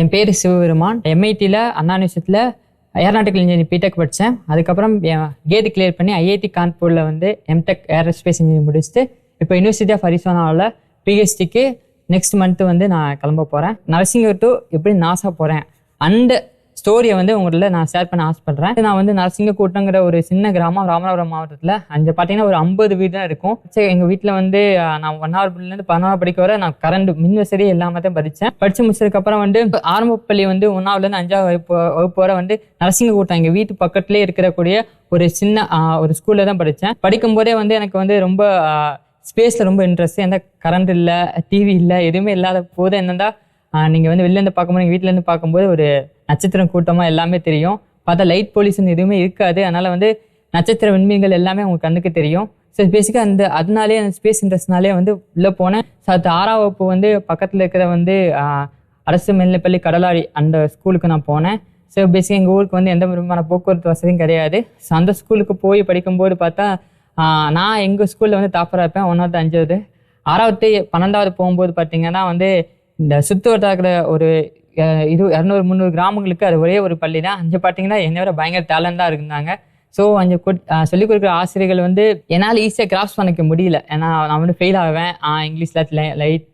என் பேர் சிவபெருமான். எம்ஐடியில் அண்ணா யூனிவர்சிட்டியில் aeronautical engineering BTech படித்தேன் அதுக்கப்புறம் கேட் கிளியர் பண்ணி ஐஐடி கான்பூரில் வந்து எம்டெக் ஏரோஸ்பேஸ் இன்ஜினியரிங் முடிச்சுட்டு இப்போ யூனிவர்சிட்டி ஆஃப் அரிசோனாவில் பிஹெச்டிக்கு நெக்ஸ்ட் மந்த்து வந்து நான் கிளம்ப போகிறேன் நரசிங்கர் டு எப்படி நாசா போகிறேன் அண்டு ஸ்டோரியை வந்து உங்கள்ட்ட நான் ஷேர் பண்ண ஆசைப்படுறேன். நான் வந்து நரசிங்கக்கூட்டங்கிற ஒரு சின்ன கிராமம் ராமநாதபுரம் மாவட்டத்தில். அங்கே பார்த்தீங்கன்னா ஒரு ஐம்பது வீடு தான் இருக்கும். சரி எங்கள் வீட்டில் வந்து ஆஹ், நான் ஒன்னாவதுலேருந்து பதினொன்றாவது படிக்க வர நான் கரண்ட் மின் வசதி எல்லாமே தான் படித்தேன் படித்து முடிச்சதுக்கப்புறம் வந்து ஆரம்ப பள்ளி வந்து ஒன்றாவதுலேருந்து அஞ்சாவது வகுப்பு வகுப்பு வர வந்து நரசிங்கக்கூட்டம் எங்கள் வீட்டு பக்கத்துலேயே இருக்கக்கூடிய ஒரு சின்ன ஒரு ஸ்கூலில் தான் படித்தேன் படிக்கும்போதே வந்து எனக்கு வந்து ரொம்ப ஸ்பேஸில் ரொம்ப இன்ட்ரெஸ்ட் எந்த கரண்ட் இல்லை டிவி இல்லை எதுவுமே இல்லாத போது என்னென்னா நீங்கள் வந்து வெளிலேருந்து பார்க்கும்போது எங்கள் வீட்டிலேருந்து பார்க்கும்போது ஒரு நட்சத்திரம் கூட்டமாக எல்லாமே தெரியும். பார்த்தா லைட் பொல்யூஷன் எதுவுமே இருக்காது. அதனால் வந்து நட்சத்திர விண்மீன்கள் எல்லாமே உங்கள் கண்ணுக்கு தெரியும். ஸோ பேசிக்காக அந்த அதனாலே அந்த ஸ்பேஸ் இன்ட்ரெஸ்ட்னாலே வந்து உள்ளே போனேன். ஸோ அது ஆறாம் வகுப்பு வந்து பக்கத்தில் இருக்கிற வந்து அரசு மேல்நிலைப்பள்ளி கடலாடி அந்த ஸ்கூலுக்கு நான் போனேன். ஸோ பேசிக்காக எங்கள் ஊருக்கு வந்து எந்த விதமான போக்குவரத்து வசதியும் கிடையாது. ஸோ அந்த ஸ்கூலுக்கு போய் படிக்கும்போது பார்த்தா நான் எங்கள் ஸ்கூலில் வந்து டாப்பராக இருப்பேன். ஒன்றாவது அஞ்சாவது. ஆறாவது பன்னெண்டாவது போகும்போது பார்த்தீங்கன்னா வந்து இந்த சுற்றுவட்டார இருக்கிற ஒரு இது இரநூறு முந்நூறு கிராமங்களுக்கு அது ஒரே ஒரு பள்ளி தான். அங்கே பார்த்தீங்கன்னா என்னை விட பயங்கர டேலண்டாக இருந்தாங்க. ஸோ அங்கே சொல்லிக் கொடுக்குற ஆசிரியர்கள் வந்து என்னால் ஈஸியாக கிராஃப்ஸ் பண்ணிக்க முடியல. ஏன்னா நான் வந்து ஃபெயில் ஆவேன். இங்கிலீஷில் லைட்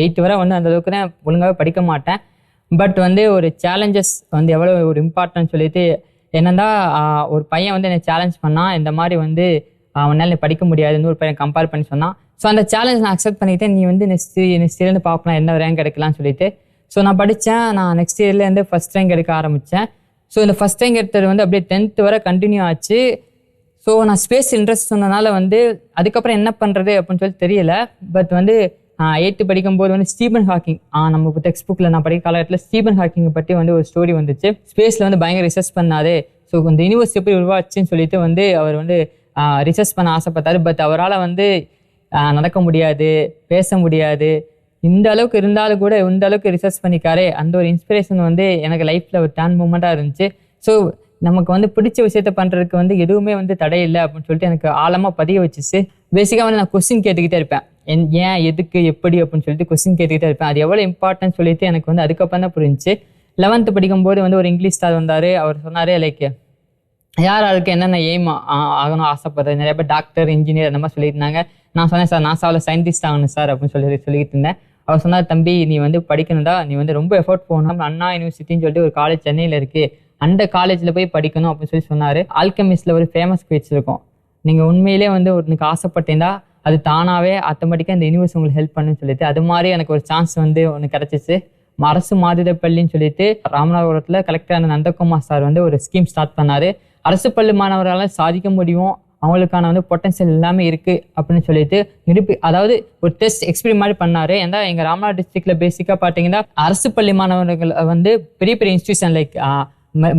எயித்து வரை வந்து அந்த அளவுக்கு தான் ஒழுங்காகவே படிக்க மாட்டேன். பட் வந்து ஒரு சேலஞ்சஸ் வந்து எவ்வளோ ஒரு இம்பார்ட்டன்ட் சொல்லிட்டு என்னன்னா ஒரு பையன் வந்து என்னை சேலஞ்ச் பண்ணால் இந்த மாதிரி வந்து அவனால் படிக்க முடியாதுன்னு ஒரு பையன் கம்பேர் பண்ணி சொன்னான். ஸோ அந்த சேலஞ்ச் நான் அக்செப்ட் பண்ணிக்கிட்டேன் நீ வந்து நெக்ஸ்ட் நெக்ஸ்ட் இருந்து பார்க்கலாம் என்ன ரேங்க் கிடைக்கலாம்னு சொல்லிட்டு. ஸோ நான் படித்தேன் நான் நெக்ஸ்ட் இயர்லேருந்து ஃபஸ்ட் ரேங்க் எடுக்க ஆரம்பித்தேன் ஸோ இந்த ஃபஸ்ட் ரேங்க் எடுத்தது வந்து அப்படியே டென்த்து வரை கண்டினியூ ஆச்சு. ஸோ நான் ஸ்பேஸ் இன்ட்ரெஸ்ட் சொன்னனால வந்து அதுக்கப்புறம் என்ன பண்ணுறது அப்படின்னு சொல்லி தெரியல. பட் வந்து எயித்து படிக்கும்போது வந்து ஸ்டீபன் ஹாக்கிங் நம்ம டெக்ஸ்ட் புக்கில் நான் படிக்க காலகட்டத்தில் ஸ்டீபன் ஹாக்கிங்கை பற்றி வந்து ஒரு ஸ்டோரி வந்துச்சு. ஸ்பேஸில் வந்து பயங்கர ரிசர்ச் பண்ணாரு. ஸோ இந்த யூனிவர்ஸ் எப்படி உருவாச்சுன்னு சொல்லிட்டு வந்து அவர் வந்து ரிசர்ச் பண்ண ஆசைப்பட்டாரு. பட் அவரால் வந்து நடக்க முடியாது பேச முடியாது. இந்த அளவுக்கு இருந்தாலும் கூட இந்த அளவுக்கு ரிசர்ச் பண்ணிக்காரே. அந்த ஒரு இன்ஸ்பிரேஷன் வந்து எனக்கு லைஃப்பில் ஒரு டேன் மூமெண்ட்டாக இருந்துச்சு. ஸோ நமக்கு வந்து பிடிச்ச விஷயத்த பண்ணுறதுக்கு வந்து எதுவுமே வந்து தடை இல்லை அப்படின்னு சொல்லிட்டு எனக்கு ஆழமாக பதிய வச்சுச்சு. பேசிக்காக வந்து நான் கொஸ்டின் கேட்டுக்கிட்டே இருப்பேன். என் ஏன் எதுக்கு எப்படி அப்படின்னு சொல்லிட்டு கொஸ்டின் கேட்டுக்கிட்டே இருப்பேன். அது எவ்வளோ இம்பார்ட்டன்ட் சொல்லிட்டு எனக்கு வந்து அதுக்கப்புறம் தான் புரிஞ்சுச்சு. லெவன்த்து படிக்கும்போது வந்து ஒரு இங்கிலீஷ் சார் வந்தார். அவர் சொன்னார் லைக் யார் ஆளுக்கு என்னென்ன எய்ம் ஆகணும் ஆசைப்படுறது? நிறைய பேர் டாக்டர் இன்ஜினியர் அந்த மாதிரி சொல்லியிருந்தாங்க. நான் சொன்னேன் சார் நான் சாவில் சயின்டிஸ்ட் ஆகணும் சார் அப்படின்னு சொல்லி சொல்லிட்டு இருந்தேன். அவர் சொன்னார் தம்பி நீ வந்து படிக்கணும்டா. நீ வந்து ரொம்ப எஃபோர்ட் போகணும். அண்ணா யூனிவர்சிட்டின்னு சொல்லிட்டு ஒரு காலேஜ் சென்னையில் இருக்குது அந்த காலேஜில் போய் படிக்கணும் அப்படின்னு சொல்லி சொன்னார். ஆல்கமிஸ்டில் ஒரு ஃபேமஸ் குவிட்ஸ் இருக்கும். நீங்கள் உண்மையிலே வந்து ஒன்றுக்கு ஆசைப்பட்டீங்கன்னா அது தானாகவே ஆட்டோமேட்டிக்காக இந்த யூனிவர்ஸ் உங்களுக்கு ஹெல்ப் பண்ணுன்னு சொல்லிட்டு அது மாதிரி எனக்கு ஒரு சான்ஸ் வந்து ஒன்று கிடச்சிச்சு. அரசு மாதித பள்ளின்னு சொல்லிட்டு ராமநாதபுரத்தில் கலெக்டர் நந்தகுமார் சார் வந்து ஒரு ஸ்கீம் ஸ்டார்ட் பண்ணாரு. அரசு பள்ளி மாணவர்களால் சாதிக்க முடியும். அவங்களுக்கான வந்து பொட்டன்ஷியல் எல்லாமே இருக்குது அப்படின்னு சொல்லிட்டு நிரூபி அதாவது ஒரு டெஸ்ட் எக்ஸ்பீரியன் மாதிரி பண்ணார். ஏன்னா எங்கள் ராமநாடு டிஸ்ட்ரிக்டில் பேசிக்காக பார்த்தீங்கன்னா அரசு பள்ளி மாணவர்கள் வந்து பெரிய பெரிய institution like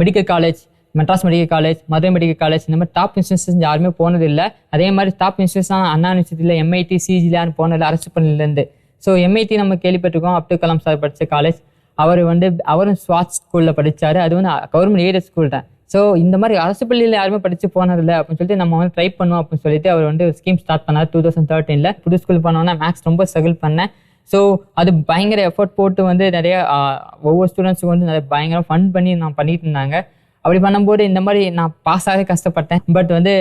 medical college Madras medical college Madurai medical college இந்த மாதிரி டாப் இன்ஸ்டியூஷன்ஸ் யாருமே போனதில்லை அதே மாதிரி டாப் இன்ஸ்டியூஷன் அண்ணா யூனிவர்சிட்டியில் எம்ஐடி சிஜிலான்னு போனதில்லை அரசு பள்ளியிலேருந்து ஸோ எம்ஐடி நம்ம கேள்விப்பட்டிருக்கோம். அப்துல் கலாம் சார் படித்த காலேஜ் அவர் வந்து அவரும் ஸ்வாட் ஸ்கூலில் படித்தார் அது வந்து கவர்மெண்ட் எய்டட் ஸ்கூல் தான். ஸோ இந்த மாதிரி அரசு பள்ளியில் யாருமே படித்து போனதில்லை அப்படின்னு சொல்லிட்டு நம்ம வந்து ட்ரை பண்ணுவோம் அப்படின்னு சொல்லிட்டு அவர் வந்து ஸ்கீம் ஸ்டார்ட் பண்ணார் டூ தௌசண்ட் தேர்ட்டீனில் புது ஸ்கூல் பண்ணோன்னா மேக்ஸ் ரொம்ப ஸ்ட்ரகிள் பண்ணேன். ஸோ அது பயங்கர எஃபர்ட் போட்டு வந்து நிறைய ஒவ்வொரு ஸ்டூடெண்ட்ஸுக்கும் வந்து நிறைய பயங்கர ஃபண்ட் பண்ணி நான் பண்ணிட்டு இருந்தாங்க. அப்படி பண்ணும்போது இந்த மாதிரி நான் பாஸ் ஆகவே கஷ்டப்பட்டேன். பட் வந்து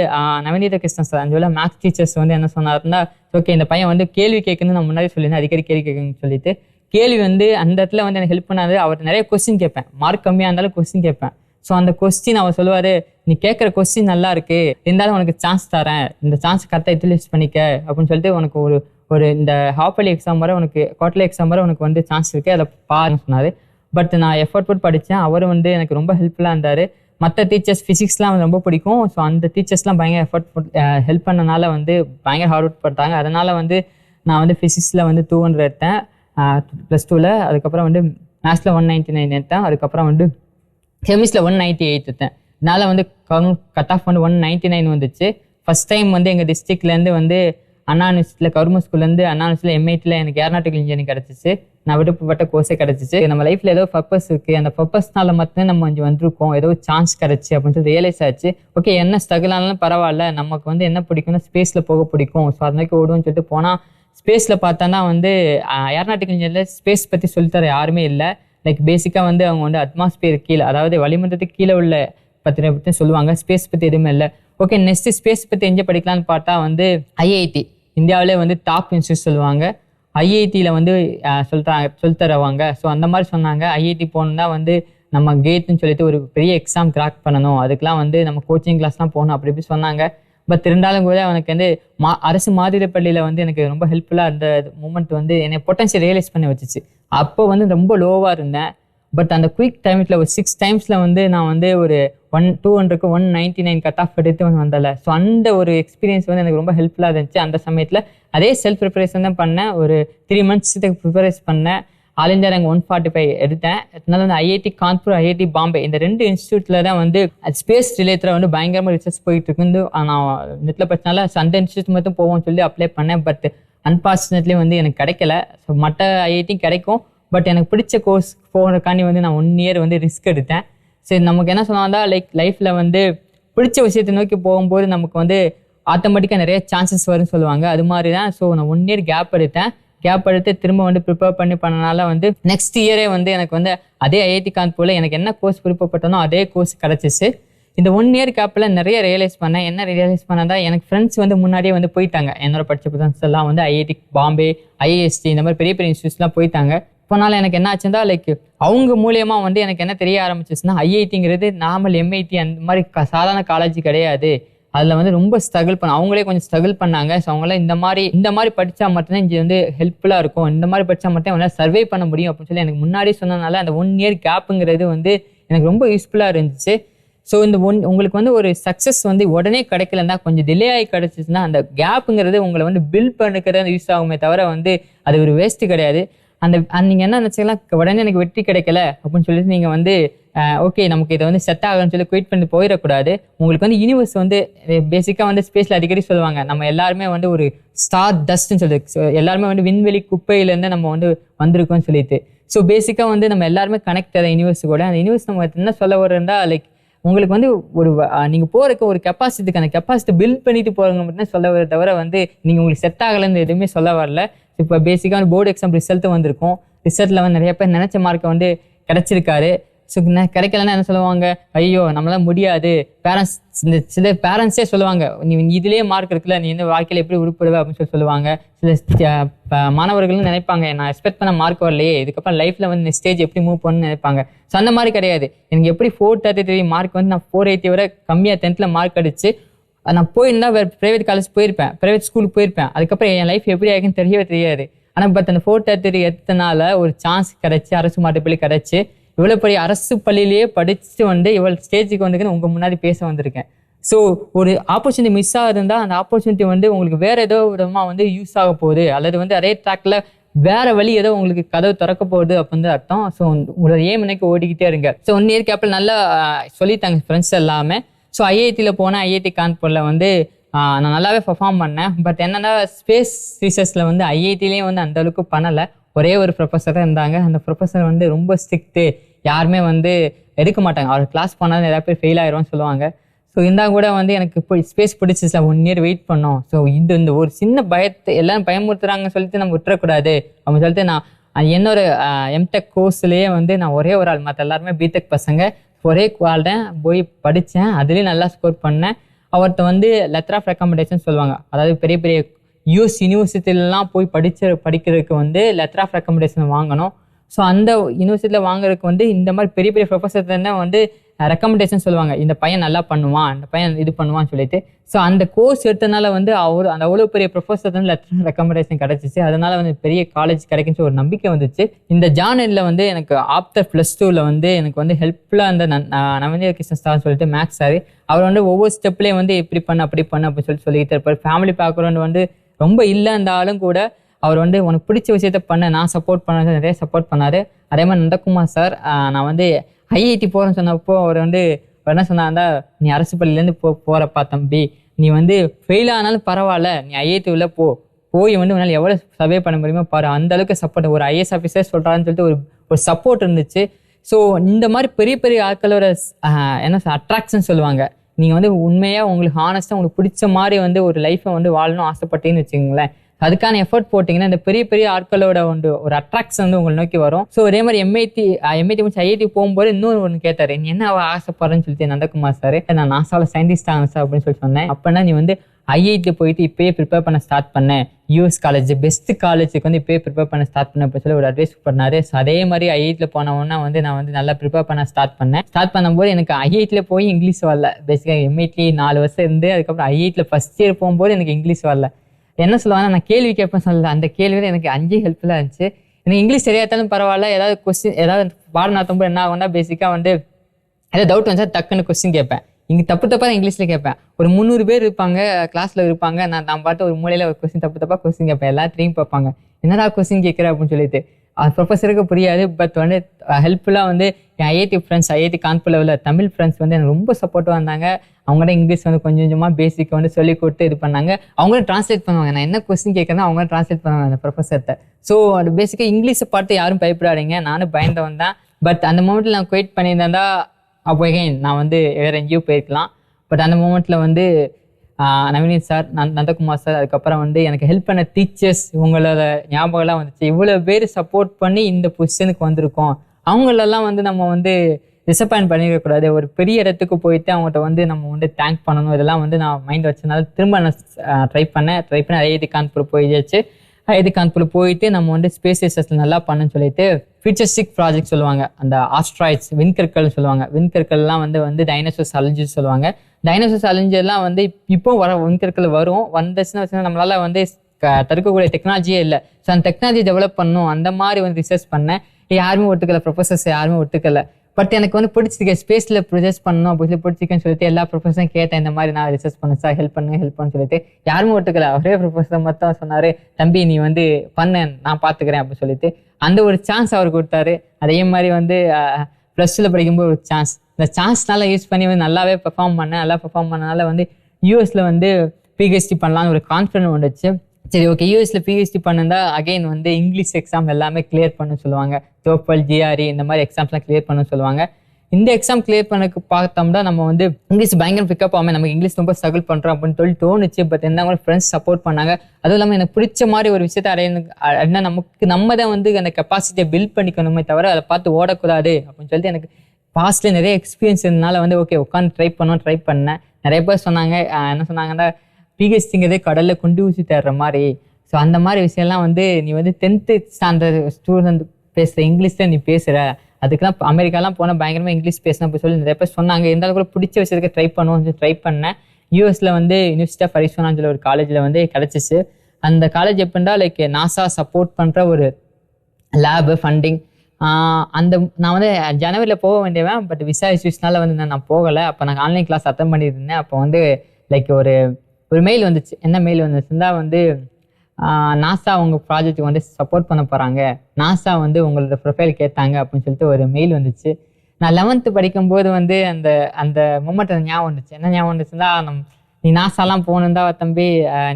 நவநீத கிருஷ்ணன் சார் அஞ்சு மேக்ஸ் டீச்சர்ஸ் வந்து என்ன சொன்னார்னா ஓகே இந்த பையன் வந்து கேள்வி கேட்குன்னு நான் முன்னாடி சொல்லியிருந்தேன். அடிக்கடி கேள்வி கேட்குன்னு சொல்லிட்டு. கேள்வி வந்து அந்த இடத்துல வந்து எனக்கு ஹெல்ப் பண்ணாது அவர் நிறைய கொஸ்டின் கேட்பேன். மார்க் கம்மியாக இருந்தாலும் கொஸ்டின் கேட்பேன். ஸோ அந்த கொஸ்டின் அவர் சொல்லுவார் நீ கேட்குற கொஸ்டின் நல்லா இருக்கு இருந்தாலும் உனக்கு சான்ஸ் தரேன். இந்த சான்ஸ் கரெக்டாக யூட்டிலைஸ் பண்ணிக்க. அப்படின்னு சொல்லிட்டு உனக்கு ஒரு ஒரு இந்த ஹாஃபலி எக்ஸாம் வரை உனக்கு குவார்டர்லி எக்ஸாம் வரை உனக்கு வந்து சான்ஸ் இருக்கு. அதை பாருன்னு சொன்னார். பட் நான் எஃபர்ட் போட்டு படித்தேன் அவர் வந்து எனக்கு ரொம்ப ஹெல்ப்ஃபுல்லாக இருந்தார். மற்ற டீச்சர்ஸ் ஃபிசிக்ஸ்லாம் ரொம்ப பிடிக்கும். ஸோ அந்த டீச்சர்ஸ்லாம் பயங்கர எஃபர்ட் ஹெல்ப் பண்ணனால வந்து பயங்கர ஹார்ட் ஒர்க் பண்ணுறாங்க அதனால் வந்து நான் வந்து ஃபிசிக்ஸில் வந்து டூ ஹண்ட்ரட் எடுத்தேன். ப்ளஸ் டூவில் அதுக்கப்புறம் வந்து மேத்ஸில் ஒன் நைன்ட்டி நைன் எடுத்தேன். அதுக்கப்புறம் வந்து கெமிஸ்டில் ஒன் நைன்ட்டி எயிட் எடுத்தேன் இதனால் வந்து கட் ஆஃப் வந்து ஒன் நைன்ட்டி நைன் வந்துச்சு. ஃபஸ்ட் டைம் வந்து எங்கள் டிஸ்ட்ரிக்ட்லேருந்து வந்து அண்ணா யூனிவர்சிட்டியில் கவர்மெண்ட் ஸ்கூல்லேருந்து அண்ணா யூனிவர்சிட்டியில் எம்ஐடியில் எனக்கு ஏரோநாட்டிக்கல் இன்ஜினியரிங் கிடச்சிச்சு. நான் விருப்பப்பட்ட கோர்ஸே கிடச்சிச்சு. நம்ம லைஃப்பில் ஏதோ பர்பஸ் இருக்குது அந்த பர்பஸ்னால மட்டும் நம்ம கொஞ்சம் வந்திருக்கோம். ஏதோ சான்ஸ் கிடச்சி அப்படின்னு சொல்லி ரியலைஸ் ஆச்சு. ஓகே என்ன ஸ்ட்ரகிள் ஆனாலும் பரவாயில்ல. நமக்கு வந்து என்ன பிடிக்கும்னா ஸ்பேஸில் போக பிடிக்கும். ஸோ அது மாதிரி ஓடுவோம்னு சொல்லிட்டு போனால் ஸ்பேஸில் பார்த்தோன்னா வந்து ஏரோநாட்டிக்கல் இன்ஜினியரில் ஸ்பேஸ் பற்றி சொல்லித்தர யாருமே இல்லை. லைக் பேசிக்காக வந்து அவங்க வந்து அட்மாஸ்பியர் கீழே அதாவது வளிமண்டலத்துக்கு கீழே உள்ள பற்றி பற்றி சொல்லுவாங்க. ஸ்பேஸ் பற்றி எதுவுமே இல்லை. ஓகே நெக்ஸ்ட் ஸ்பேஸ் பற்றி எங்கே படிக்கலாம்னு பார்த்தா வந்து ஐஐடி இந்தியாவிலே வந்து டாப் இன்ஸ்டியூட் சொல்லுவாங்க. ஐஐடியில் வந்து சொல்கிறாங்க சொல்லி தருவாங்க. ஸோ அந்த மாதிரி சொன்னாங்க. ஐஐடி போகணுன்னா வந்து நம்ம கேட்னு சொல்லிட்டு ஒரு பெரிய எக்ஸாம் கிராக் பண்ணணும். அதுக்கெலாம் வந்து நம்ம கோச்சிங் கிளாஸ்லாம் போகணும் அப்படி இப்படி சொன்னாங்க. பட் இருந்தாலும் கூட எனக்கு வந்து மா அரசு மாதிரி பள்ளியில் வந்து எனக்கு ரொம்ப ஹெல்ப்ஃபுல்லாக இருந்த மூமெண்ட் வந்து என்னை பொட்டன்ஷியல் ரியலைஸ் பண்ணி வச்சுச்சு. அப்போ வந்து ரொம்ப லோவாக இருந்தேன். பட் அந்த குயிக் டைம்ஸில் ஒரு சிக்ஸ் டைம்ஸில் வந்து நான் வந்து ஒரு one two ஹண்ட்ருக்கு one ninety nine cut off எடுத்து வந்து வந்தல ஸோ அந்த ஒரு எக்ஸ்பீரியன்ஸ் வந்து எனக்கு ரொம்ப ஹெல்ப்ஃபுல்லாக இருந்துச்சு. அந்த சமயத்தில் அதே செல்ஃப் ப்ரிப்பரேஷன் தான் பண்ணேன். ஒரு த்ரீ மந்த்ஸுக்கு ப்ரிப்பரேஸ் பண்ணேன். All India rank one forty five எடுத்தேன். அதனால வந்து ஐஐடி கான்பூர் ஐஐடி பாம்பே இந்த ரெண்டு இன்ஸ்டியூட்டில் தான் வந்து ஸ்பேஸ் ரிலேட்டடாக வந்து பயங்கரமாக ரிசர்ச் போயிட்டு இருக்கு. நான் நெட்டில் படிச்சனால so அந்த இன்ஸ்டியூட் மட்டும் போவோம்னு சொல்லி அப்ளை பண்ணேன். பட் அன்ஃபார்ச்சுனேட்லி வந்து எனக்கு கிடைக்கல. ஸோ மற்ற ஐஐடி கிடைக்கும். பட் எனக்கு பிடிச்ச கோர்ஸ் போகிறக்காண்டி வந்து நான் ஒன் இயர் வந்து ரிஸ்க் எடுத்தேன். சரி நமக்கு என்ன சொன்னால்டா லைக் லைஃப்பில் வந்து பிடிச்ச விஷயத்தை நோக்கி போகும்போது நமக்கு வந்து ஆட்டோமேட்டிக்காக நிறைய சான்சஸ் வரும்னு சொல்லுவாங்க. அது மாதிரி தான் ஸோ நான் ஒன் இயர் கேப் எடுத்தேன். கேப் எடுத்து திரும்ப வந்து ப்ரிப்பேர் பண்ணி பண்ணனால வந்து நெக்ஸ்ட் இயரே வந்து எனக்கு வந்து அதே ஐஐடி கான்பூரில் எனக்கு என்ன கோர்ஸ் விருப்பப்பட்டனோ அதே கோர்ஸ் கிடச்சிச்சு. இந்த ஒன் இயர் கேப்பில் நிறைய ரியலைஸ் பண்ணேன். என்ன ரியலைஸ் பண்ணதா எனக்கு ஃப்ரெண்ட்ஸ் வந்து முன்னாடியே வந்து போயிட்டாங்க. என்னோட படித்த ஃப்ரெண்ட்ஸ் எல்லாம் வந்து ஐஐடி பாம்பே ஐஏஎஸ்டி இந்த மாதிரி பெரிய பெரிய இன்ஸ்டியூட்ஸ்லாம் போயிட்டாங்க. போனாலும் எனக்கு என்ன ஆச்சுன்னா லைக் அவங்க மூலியமாக வந்து எனக்கு என்ன தெரிய ஆரம்பிச்சிச்சுன்னா ஐஐடிங்கிறது நார்மல் எம்ஐடி அந்த மாதிரி சாதாரண காலேஜ் கிடையாது. அதில் வந்து ரொம்ப ஸ்ட்ரகிள் பண்ண அவங்களே கொஞ்சம் ஸ்ட்ரகிள் பண்ணாங்க. ஸோ அவங்களாம் இந்த மாதிரி இந்த மாதிரி படித்தா மட்டும்தான் இங்கே வந்து ஹெல்ப்ஃபுல்லாக இருக்கும். இந்த மாதிரி படித்தா மட்டும் அவங்களால சர்வே பண்ண முடியும் அப்படின்னு சொல்லி எனக்கு முன்னாடி சொன்னதுனால அந்த ஒன் இயர் கேப்புங்கிறது வந்து எனக்கு ரொம்ப யூஸ்ஃபுல்லாக இருந்துச்சு. ஸோ இந்த ஒன் உங்களுக்கு வந்து ஒரு சக்ஸஸ் வந்து உடனே கிடைக்கலன்னா கொஞ்சம் டிலே ஆகி கிடச்சிச்சுன்னா அந்த கேப்புங்கிறது உங்களை வந்து பில்ட் பண்ணுக்கிறது யூஸ் ஆகுமே தவிர வந்து அது ஒரு வேஸ்ட்டு கிடையாது. அந்த அந்த நீங்கள் என்ன நினச்சிக்கலாம் உடனே எனக்கு வெற்றி கிடைக்கல அப்படின்னு சொல்லிட்டு நீங்கள் வந்து ஓகே நமக்கு இதை வந்து செட் ஆகலன்னு சொல்லி குயிட் பண்ணி போயிடக்கூடாது. உங்களுக்கு வந்து யூனிவர்ஸ் வந்து பேசிக்காக வந்து ஸ்பேஸில் அடிக்கடி சொல்லுவாங்க. நம்ம எல்லாருமே வந்து ஒரு ஸ்டார் டஸ்ட்னு சொல்லி எல்லாருமே வந்து விண்வெளி குப்பையிலேருந்து நம்ம வந்து வந்திருக்கோம்னு சொல்லிட்டு. ஸோ பேசிக்காக வந்து நம்ம எல்லாருமே கனெக்ட் ஆகிற யூனிவர்ஸ் கூட. அந்த யூனிவர்ஸ் நம்ம என்ன சொல்ல வரோம்னா லைக் உங்களுக்கு வந்து ஒரு நீங்கள் போகிறக்கு ஒரு கெப்பாசிட்டிக்கு அந்த கெப்பாசிட்டி பில்ட் பண்ணிட்டு போகிறவங்க மட்டும் சொல்ல வர தவிர வந்து நீங்கள் உங்களுக்கு செட் ஆகலைன்னு எதுவுமே சொல்ல வரல. இப்போ பேசிக்காக போர்டு எக்ஸாம் ரிசல்ட் வந்திருக்கும். ரிசல்ட்டில் வந்து நிறைய பேர் நினச்ச மார்க்கை வந்து கிடச்சிருக்காரு. ஸோ கிடைக்கலன்னா என்ன சொல்லுவாங்க? ஐயோ நம்மளால முடியாது. பேரண்ட்ஸ் இந்த சில பேரண்ட்ஸே சொல்லுவாங்க. நீ இதுலேயே மார்க் இருக்குல்ல நீ இந்த வாழ்க்கையில் எப்படி உருப்படுவ அப்படின்னு சொல்லி சொல்லுவாங்க. சில மாணவர்களும் நினைப்பாங்க நான் எக்ஸ்பெக்ட் பண்ண மார்க் வரலையே. இதுக்கப்புறம் லைஃப்பில் வந்து இந்த ஸ்டேஜ் எப்படி மூவ் பண்ணணும்னு நினைப்பாங்க. ஸோ அந்த மாதிரி கிடையாது. எனக்கு எப்படி ஃபோர் தேர்ட்டி த்ரீ மார்க் வந்து நான் ஃபோர் எயிட்டி வரை கம்மியாக டென்த்தில் மார்க் அடிச்சு நான் போயிருந்தா வேறு ப்ரைவேட் காலேஜ் போயிருப்பேன். ப்ரைவேட் ஸ்கூலுக்கு போயிருப்பேன். அதுக்கப்புறம் என் லைஃப் எப்படி ஆகுன்னு தெரியவே தெரியாது. ஆனால் பட் அந்த ஃபோர் தேர்ட்டி த்ரீ எடுத்தனால ஒரு சான்ஸ் கிடச்சி அரசு மாட்டுப்பள்ளி கிடச்சி இவ்வளோ பெரிய அரசு பள்ளியிலேயே படிச்சுட்டு வந்து இவ்வளோ ஸ்டேஜுக்கு வந்து உங்கள் முன்னாடி பேச வந்திருக்கேன். ஸோ ஒரு ஆப்பர்ச்சுனிட்டி மிஸ் ஆகுதுன்னா அந்த ஆப்பர்ச்சுனிட்டி வந்து உங்களுக்கு வேறு ஏதோ விதமாக வந்து யூஸ் ஆக போகுது. அல்லது வந்து அதே ட்ராக்ல வேற வழி ஏதோ உங்களுக்கு கதவு திறக்க போகுது அப்படின்னு அர்த்தம். ஸோ உங்களோட ஏம் எனக்கு ஓடிக்கிட்டே இருங்க. ஸோ ஒன் இயர் கேப்பில் நல்லா சொல்லித்தாங்க ஃப்ரெண்ட்ஸ் எல்லாமே. ஸோ ஐஐடியில் போனேன். ஐஐடி கான்பூரில் வந்து நான் நல்லாவே பெர்ஃபார்ம் பண்ணேன். பட் என்னென்னா ஸ்பேஸ் ரிசர்ச்சில் வந்து ஐஐடிலேயும் வந்து அந்த அளவுக்கு பண்ணலை. ஒரே ஒரு ப்ரொஃபஸர் தான் இருந்தாங்க. அந்த ப்ரொஃபஸர் வந்து ரொம்ப ஸ்ட்ரிக்ட்டு யாருமே வந்து எடுக்க மாட்டாங்க. அவர் கிளாஸ் போனாலும் நிறைய பேர் ஃபெயில் ஆயிரும்னு சொல்லுவாங்க. ஸோ இருந்தால் கூட வந்து எனக்கு இப்போ space sir one year wait பண்ணோம். ஸோ இது இந்த ஒரு சின்ன பயத்தை எல்லாரும் பயமுறுத்துறாங்கன்னு சொல்லிட்டு நம்ம விட்டுறக்கூடாது. அப்படின்னு சொல்லிட்டு நான் என்னோட எம்டெக் கோர்ஸ்லேயே வந்து நான் ஒரே ஒரு ஆள் மற்ற எல்லாருமே பிடெக் பசங்க. ஒரே ஆள் போய் படித்தேன் அதுலேயும் நல்லா ஸ்கோர் பண்ணேன். அவர்கிட்ட வந்து லெட்டர் ஆஃப் ரெக்கமெண்டேஷன் சொல்லுவாங்க. அதாவது பெரிய பெரிய யூஎஸ் யூனிவர்சிட்டிலலாம் போய் படிச்ச படிக்கிறதுக்கு வந்து லெட்டர் ஆஃப் ரெக்கமெண்டேஷன் வாங்கணும். ஸோ அந்த யூனிவர்சிட்டியில் வாங்குறதுக்கு வந்து இந்த மாதிரி பெரிய பெரிய ப்ரொஃபஸர் தான் வந்து ரெக்கமெண்டேஷன் சொல்லுவாங்க. இந்த பையன் நல்லா பண்ணுவான் இந்த பையன் இது பண்ணுவான்னு சொல்லிட்டு. ஸோ அந்த கோர்ஸ் எடுத்தனால வந்து அவர் அந்த அவ்வளோ பெரிய ப்ரொஃபஸர் தான் லெட்டர் ரெக்கமெண்டேஷன் கிடச்சிச்சு. அதனால வந்து பெரிய காலேஜ் கிடைக்குன்னு ஒரு நம்பிக்கை வந்துச்சு. இந்த ஜானரில் வந்து எனக்கு ஆப்டர் ப்ளஸ் டூவில் வந்து எனக்கு வந்து ஹெல்ப்ஃபுல்லாக இருந்த நன்- ஆஹ் கிருஷ்ணன் சார் சொல்லிட்டு மேக்ஸ் சார் அவர் வந்து ஒவ்வொரு ஸ்டெப்லேயும் வந்து இப்படி பண்ணு அப்படி பண்ண அப்படின்னு சொல்லி சொல்லிட்டு இருப்பார். ஃபேமிலி பேக்ரவுண்ட் வந்து ரொம்ப இல்லை இருந்தாலும் கூட அவர் வந்து உனக்கு பிடிச்ச விஷயத்த பண்ண நான் சப்போர்ட் பண்ண நிறைய சப்போர்ட் பண்ணாரு. அதே மாதிரி நந்தகுமார் சார் நான் வந்து ஐஐடி போகிறேன்னு சொன்னப்போ அவர் வந்து என்ன சொன்னாருந்தா நீ அரசு பள்ளியிலேருந்து போ போகிறப்பா தம்பி. நீ வந்து ஃபெயில் ஆனாலும் பரவாயில்ல. நீ ஐஐடி உள்ள போ. போய் வந்து உன்னால் எவ்வளோ சர்வே பண்ண முடியுமோ பாரு. அந்த அளவுக்கு சப்போர்ட் ஒரு ஐஏஎஸ் ஆஃபீஸர் சொல்கிறான்னு சொல்லிட்டு ஒரு ஒரு சப்போர்ட் இருந்துச்சு. ஸோ இந்த மாதிரி பெரிய பெரிய ஆட்களோட என்ன அட்ராக்ஷன் சொல்லுவாங்க. நீங்கள் வந்து உண்மையாக உங்களுக்கு ஹானஸ்ட்டாக உங்களுக்கு பிடிச்ச மாதிரி வந்து ஒரு லைஃப்பை வந்து வாழணும் ஆசைப்பட்டீங்கன்னு வச்சுக்கோங்களேன். அதுக்கான எஃபர்ட் போட்டிங்கன்னா இந்த பெரிய பெரிய ஆட்களோட வந்து ஒரு அட்ராக்ஷன் வந்து உங்களை நோக்கி வரும். ஸோ அதே மாதிரி எம்ஐடி எம்ஐடி முடிச்சு ஐஐடி போகும்போது இன்னொரு ஒன்று கேட்டார். நீ என்ன ஆசைப்படுறேன்னு சொல்லிட்டு நந்தகுமார் சார் நான் நாசாவில் சயின்டிஸ்ட் ஆகணும் சார் அப்படின்னு சொல்லி சொன்னேன். அப்படின்னா நீ வந்து ஐஐடி போயிட்டு இப்பயே ப்ரிப்பேர் பண்ண ஸ்டார்ட் பண்ணேன். யூஎஸ் காலேஜ் பெஸ்ட் காலேஜுக்கு வந்து இப்பயே ப்ரிப்பேர் பண்ண ஸ்டார்ட் பண்ண அப்படின்னு சொல்லி ஒரு அட்வைஸ் பண்ணாரு. ஸோ அதே மாதிரி ஐஐடியில் போனவொன்னா வந்து நான் வந்து நல்லா ப்ரிப்பேர் பண்ண ஸ்டார்ட் பண்ணேன். ஸ்டார்ட் பண்ணும்போது எனக்கு ஐஐடியில் போய் இங்கிலீஷ் வரல. பேசிக்காக எம்ஐடி நாலு வருஷம் இருந்து அதுக்கப்புறம் ஐஐடியில் ஃபஸ்ட் இயர் போகும்போது எனக்கு இங்கிலீஷ் வரல. என்ன சொல்லுவாங்க நான் கேள்வி கேட்பேன் சொல்லல. அந்த கேள்வியில் எனக்கு அஞ்சே ஹெல்ப்ஃபுல்லாக இருந்துச்சு. எனக்கு இங்கிலீஷ் தெரியாதாலும் பரவாயில்ல. ஏதாவது கொஸ்டின் ஏதாவது பாடம் நடத்தும்போது என்ன ஆகும்னா பேசிக்காக வந்து ஏதாவது டவுட் வந்துச்சா டக்குன்னு கொஸ்டின் கேட்பேன். இங்கே தப்பு தப்பாக இங்கிலீஷில் கேட்பேன். ஒரு முந்நூறு பேர் இருப்பாங்க கிளாஸில் இருப்பாங்க நான் நான் பாட்டு ஒரு மூலையில் ஒரு கொஸ்டின் தப்பு தப்பாக கொஸ்டின் கேட்பேன். எல்லாத்தையும் பார்ப்பாங்க என்னடா கொஸ்டின் கேட்குற? அப்படின்னு சொல்லிட்டு. அது ப்ரொஃபஸருக்கு புரியாது பட் வந்து ஹெல்ப்ஃபுல்லாக வந்து என் ஐஐடி ஃப்ரெண்ட்ஸ் ஐஐடி கான்பூரில் உள்ள தமிழ் ஃப்ரெண்ட்ஸ் வந்து எனக்கு ரொம்ப சப்போர்ட்டாக இருந்தாங்க அவங்கள்ட்ட இங்கிலீஷ் வந்து கொஞ்சம் கொஞ்சமாக பேசிக்கை வந்து சொல்லி கொடுத்து இது பண்ணாங்க. அவங்களும் ட்ரான்ஸ்லேட் பண்ணுவாங்க. நான் என்ன கொஸ்டின் கேட்குறேன் அவங்களும் ட்ரான்ஸ்லேட் பண்ணுவாங்க அந்த ப்ரொஃபஸர்கிட்ட ஸோ அது பேசிக்காக இங்கிலீஷை பார்த்து யாரும் பயப்படாதீங்க. நானும் பயந்தவன் தான். பட் அந்த மூமெண்ட்டில் நான் குயிட் பண்ணியிருந்தா அப்போ நான் வந்து வேறு எங்கேயோ போயிருக்கலாம். பட் அந்த மூமெண்ட்டில் வந்து ஆஹ் நவீன் சார் நந் நந்தகுமார் சார் அதுக்கப்புறம் வந்து எனக்கு ஹெல்ப் பண்ண டீச்சர்ஸ் இவங்களோட ஞாபகம்லாம் வந்துச்சு. இவ்வளோ பேர் சப்போர்ட் பண்ணி இந்த பொசிஷனுக்கு வந்திருக்கோம். அவங்களெல்லாம் வந்து நம்ம வந்து டிசப்பாயின்ட் பண்ணிடக்கூடாது ஒரு பெரிய இடத்துக்கு போயிட்டு அவங்கள்ட்ட வந்து நம்ம வந்து தேங்க் பண்ணணும். இதெல்லாம் வந்து நான் மைண்ட் வச்சதுனால திரும்ப நான் ட்ரை பண்ணேன். ட்ரை பண்ணி ஐஐடி கான்பூர் போயிடுச்சு. ஐஐடி கான்பூர் போயிட்டு நம்ம வந்து ஸ்பேஸ் ரிசர்ச்சில் நல்லா பண்ணுன்னு சொல்லிட்டு ஃபியூச்சர்ஸ்டிக் ப்ராஜெக்ட் சொல்லுவாங்க. அந்த ஆஸ்ட்ராய்ட்ஸ் விண்கற்கள் சொல்லுவாங்க. விண்கற்கள்லாம் வந்து வந்து டைனோசர்ஸ் அழிஞ்சு சொல்லுவாங்க. டைனோசர்ஸ் அழிஞ்செல்லாம் வந்து இப்போ வர விண்கற்கள் வரும். வந்துச்சுன்னா வச்சுன்னா நம்மளால வந்து க- தடுக்கக்கூடிய டெக்னாலஜியே இல்லை. ஸோ அந்த டெக்னாலஜி டெவலப் பண்ணணும். அந்த மாதிரி வந்து ரிசர்ச் பண்ணேன். யாருமே ஒத்துக்கல. ப்ரொஃபசர்ஸ் யாருமே ஒத்துக்கலை. பட் எனக்கு வந்து பிடிச்சிருக்கேன் ஸ்பேஸில் ப்ரொஜெக்ட் பண்ணணும் அப்படி சொல்லி பிடிச்சிருக்குன்னு சொல்லிட்டு எல்லா ப்ரொஃபஸரும் கேட்டேன். இந்த மாதிரி நான் ரிசர்ச் பண்ண சார் ஹெல்ப் பண்ணுங்க ஹெல்ப் பண்ணு சொல்லிட்டு யாருமே ஒத்துக்கல. அவரே ப்ரொஃபஸர் மட்டும் சொன்னார். தம்பி நீ வந்து பண்ண நான் பார்த்துக்கிறேன் அப்படின்னு சொல்லிட்டு அந்த ஒரு சான்ஸ் அவர் கொடுத்தாரு. அதே மாதிரி வந்து ப்ளஸ் டூவில் படிக்கும்போது ஒரு சான்ஸ் இந்த சான்ஸ்னால யூஸ் பண்ணி வந்து நல்லாவே பெர்ஃபார்ம் பண்ணேன். நல்லா பெர்ஃபார்ம் பண்ணனால வந்து யூஎஸில் வந்து பிஹெச்டி பண்ணலாம்னு ஒரு கான்ஃபிடன்ட் வந்துச்சு சரி ஓகே யூஎஸில் பிஹெச்டி பண்ணிருந்தா அகைன் வந்து இங்கிலீஷ் எக்ஸாம் எல்லாமே கிளியர் பண்ண சொல்லுவாங்க. டோஃபல் ஜிஆர்இ இந்த மாதிரி எக்ஸாம்ஸ்லாம் கிளியர் பண்ண சொல்லுவாங்க. இந்த எக்ஸாம் கிளியர் பண்ணக்கு பார்த்தோம்னா நம்ம வந்து இங்கிலீஷ் பயங்கரம் பிக்கப் ஆகாம நமக்கு இங்கிலீஷ் ரொம்ப ஸ்ட்ரகிள் பண்ணுறோம் அப்படின்னு சொல்லி தோணுச்சு. பட் என்ன ஃப்ரெண்ட்ஸ் சப்போர்ட் பண்ணாங்க. அதுவும் இல்லாமல் எனக்கு பிடிச்ச மாதிரி ஒரு விஷயத்தை அடையணும் என்ன நமக்கு நம்ம தான் வந்து அந்த கெப்பாசிட்டியை பில்ட் பண்ணிக்கணுமே தவிர அதை பார்த்து ஓடக்கூடாது அப்படின்னு சொல்லிட்டு எனக்கு பாஸ்ட்ல நிறைய எக்ஸ்பீரியன்ஸ் இருந்தனால வந்து ஓகே உட்காந்து ட்ரை பண்ணோம் ட்ரை பண்ணேன். நிறைய பேர் சொன்னாங்க என்ன சொன்னாங்கன்னா பிஹெச்டிங்கிறதே கடலில் கொண்டு ஊசி தர்ற மாதிரி. ஸோ அந்த மாதிரி விஷயம்லாம் வந்து நீ வந்து டென்த்து ஸ்டாண்டர்ட் ஸ்டூடெண்ட் பேசுகிற இங்கிலீஷில் நீ பேசுகிற அதுக்கெல்லாம் அமெரிக்காலாம் போனால் பயங்கரமாக இங்கிலீஷ் பேசணும் அப்படி சொல்லி நிறைய பேர் சொன்னாங்க. இருந்தாலும் கூட பிடிச்ச விஷயத்துக்கு ட்ரை பண்ணுவோம் ட்ரை பண்ணேன். யூஎஸில் வந்து யூனிவர்சிட்டி ஆஃப் அரிசோனான்னு சொல்லி ஒரு காலேஜில் வந்து கிடச்சிச்சு. அந்த காலேஜ் எப்படின்னா லைக் நாசா சப்போர்ட் பண்ணுற ஒரு லேபு ஃபண்டிங் அந்த நான் வந்து ஜனவரியில் போக வேண்டியவன் பட் விசா இஷ்யூஸ்னால வந்து நான் போகலை. அப்போ நான் ஆன்லைன் கிளாஸ் அட்டன் பண்ணியிருந்தேன் அப்போ வந்து லைக் ஒரு ஒரு மெயில் வந்துச்சு. என்ன மெயில் வந்துச்சுன்னா வந்து நாசா உங்கள் ப்ராஜெக்ட்டுக்கு வந்து சப்போர்ட் பண்ண போகிறாங்க நாசா வந்து உங்களோட ப்ரொஃபைல் கேட்டாங்க அப்படின்னு சொல்லிட்டு ஒரு மெயில் வந்துச்சு. நான் லெவன்த்து படிக்கும்போது வந்து அந்த அந்த மூமெண்ட் ஞாபகம் வந்துச்சு. என்ன ஞாபகம் வந்துச்சுன்னா நம் நீ நாசாலாம் போகணுந்தா தம்பி.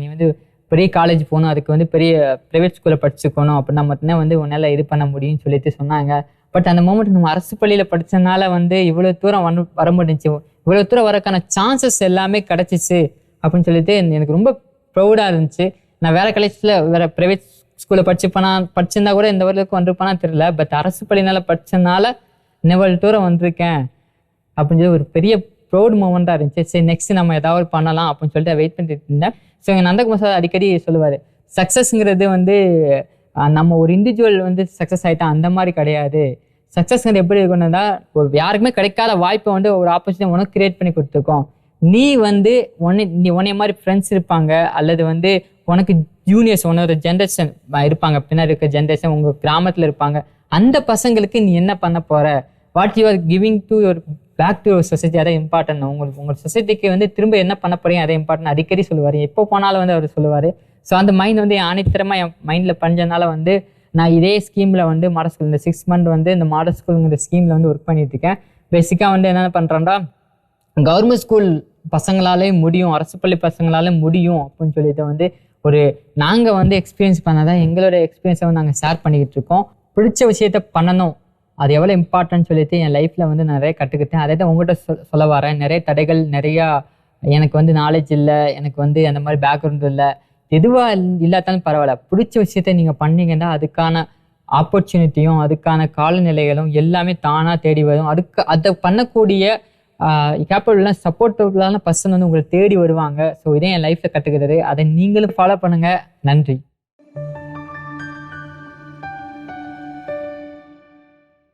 நீ வந்து பெரிய காலேஜ் போகணும். அதுக்கு வந்து பெரிய ப்ரைவேட் ஸ்கூலில் படிச்சுக்கணும். அப்படின்னா மட்டும்தான் வந்து உன்னால் இது பண்ண முடியும்னு சொல்லிட்டு சொன்னாங்க. பட் அந்த மூமெண்ட் நம்ம அரசு பள்ளியில் படித்தனால வந்து இவ்வளோ தூரம் வந்து வர முடிஞ்சு இவ்வளோ தூரம் வரக்கான சான்சஸ் எல்லாமே கிடச்சிச்சு அப்படின்னு சொல்லிட்டு எனக்கு ரொம்ப ப்ரௌடாக இருந்துச்சு. நான் வேற காலேஜில் வேற ப்ரைவேட் ஸ்கூலில் படிச்சுப்பேனா படிச்சிருந்தா கூட இந்த வரலுக்கு வந்திருப்பானா தெரியல. பட் அரசு பள்ளினால படித்ததுனால நெவல் தூரம் வந்திருக்கேன். அப்படின்னு சொல்லி ஒரு பெரிய ப்ரௌட் மூமெண்ட்டாக இருந்துச்சு. சரி நெக்ஸ்ட் நம்ம ஏதாவது பண்ணலாம் அப்படின்னு சொல்லிட்டு வெயிட் பண்ணிட்டு இருந்தேன். ஸோ எங்கள் நந்தகுமார் சார் அடிக்கடி சொல்லுவார் சக்ஸஸ்ங்கிறது வந்து நம்ம ஒரு இண்டிவிஜுவல் வந்து சக்ஸஸ் ஆகிட்டா அந்த மாதிரி கிடையாது. சக்ஸஸ்ங்கிறது எப்படி இருக்கணும்னா ஒரு யாருக்குமே கிடைக்காத வாய்ப்பை வந்து ஒரு ஆப்பர்ச்சுனிட்டி உனக்கு கிரியேட் பண்ணி கொடுத்துருக்கோம். நீ வந்து உன்னை நீ உன்னைய மாதிரி ஃப்ரெண்ட்ஸ் இருப்பாங்க. அல்லது வந்து உனக்கு ஜூனியர்ஸ் உன்னோட ஜென்ரேஷன் இருப்பாங்க. பின்னாடி இருக்க ஜென்ரேஷன் உங்கள் கிராமத்தில் இருப்பாங்க. அந்த பசங்களுக்கு நீ என்ன பண்ண போகிற what you are giving to your back to your society அதை இம்பார்ட்டன்ட் உங்களுக்கு உங்கள் சொசைட்டிக்கு வந்து திரும்ப என்ன பண்ண போறீங்க? அதை இம்பார்ட்டன்ட் அடிக்கடி சொல்லுவார். எப்போ போனாலும் வந்து அவர் சொல்லுவார். ஸோ அந்த மைண்ட் வந்து என் ஆணித்தரமாக என் மைண்டில் பஞ்சனால வந்து நான் இதே ஸ்கீமில் வந்து மாடல் ஸ்கூல் இந்த சிக்ஸ் மந்த் வந்து இந்த மாடல் ஸ்கூலுங்கிற ஸ்கீமில் வந்து ஒர்க் பண்ணிட்டுருக்கேன் பேசிக்காக வந்து என்ன பண்ணுறேன்டா கவர்மெண்ட் ஸ்கூல் பசங்களாலே முடியும் அரசு பள்ளி பசங்களாலே முடியும் அப்படின்னு சொல்லிட்டு வந்து ஒரு நாங்கள் வந்து எக்ஸ்பீரியன்ஸ் பண்ணாதான் எங்களோட எக்ஸ்பீரியன்ஸை வந்து நாங்கள் ஷேர் பண்ணிக்கிட்டு இருக்கோம். பிடிச்ச விஷயத்த பண்ணணும். அது எவ்வளோ இம்பார்ட்டன்ட் சொல்லிட்டு என் லைஃப்பில் வந்து நிறைய கற்றுக்கிட்டேன் அதே தான் உங்கள்கிட்ட சொ சொல்ல வரேன். நிறைய தடைகள் நிறையா எனக்கு வந்து நாலேஜ் இல்லை. எனக்கு வந்து அந்த மாதிரி பேக்ரவுண்ட் இல்லை. எதுவாக இல்லாத்தாலும் பரவாயில்ல. பிடிச்ச விஷயத்த நீங்கள் பண்ணீங்கன்னா அதுக்கான ஆப்பர்ச்சுனிட்டியும் அதுக்கான காலநிலைகளும் எல்லாமே தானாக தேடி வரும். அதுக்கு அதை பண்ணக்கூடிய கேப்பபிளான சப்போர்ட்டிவ்லான பர்சன் வந்து உங்களை தேடி வருவாங்க. ஸோ இதே என் லைஃப்பில் கற்றுக்கிறது அதை நீங்களும் ஃபாலோ பண்ணுங்கள் நன்றி.